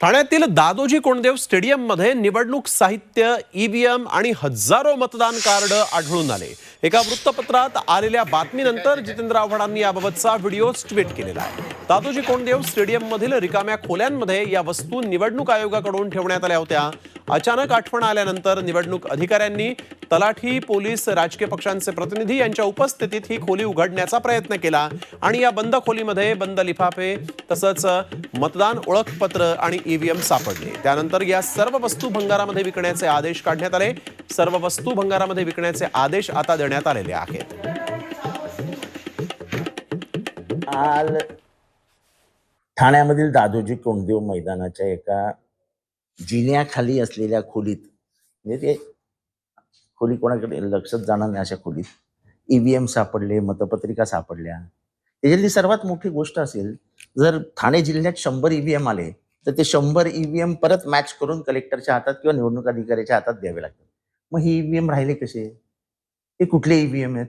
ठाण्यातील दादोजी कोंडदेव स्टेडियममध्ये निवडणूक साहित्य ईव्हीएम आणि हजारो मतदान कार्ड आढळून आले. एका वृत्तपत्रात आलेल्या बातमीनंतर जितेंद्र आव्हाडांनी याबाबतचा व्हिडिओ ट्विट केलेला आहे. दादोजी कोंडदेव स्टेडियममधील रिकाम्या खोल्यांमध्ये या वस्तू निवडणूक आयोगाकडून ठेवण्यात आल्या होत्या. अचानक आठवण आल्यानंतर निवडणूक अधिकाऱ्यांनी तलाठी पोलीस राजकीय पक्षांचे प्रतिनिधी यांच्या उपस्थितीत ही खोली उघडण्याचा प्रयत्न केला आणि या बंद खोलीमध्ये बंद लिफाफे तसंच मतदान ओळखपत्र आणि ईव्हीएम सापडले. त्यानंतर या सर्व वस्तू भंगारामध्ये विकण्याचे आदेश काढण्यात आले. सर्व वस्तू भंगारामध्ये विकण्याचे आदेश आता देण्यात आलेले आहेत. काल ठाण्यामधील दादोजी कोंडदेव मैदानाच्या एका जिन्याखाली असलेल्या खोलीत म्हणजे ते खोली कोणाकडे लक्षात जाणार नाही अशा खोलीत. ईव्हीएम सापडले मतपत्रिका सापडल्या. त्याच्यातली सर्वात मोठी गोष्ट असेल जर ठाणे जिल्ह्यात शंभर ईव्हीएम आले तर ते शंभर ईव्हीएम परत मॅच करून कलेक्टरच्या हातात किंवा निवडणूक अधिकाऱ्याच्या हातात द्यावे लागतात. मग ही ईव्हीएम राहिले कसे? हे कुठले ईव्हीएम आहेत?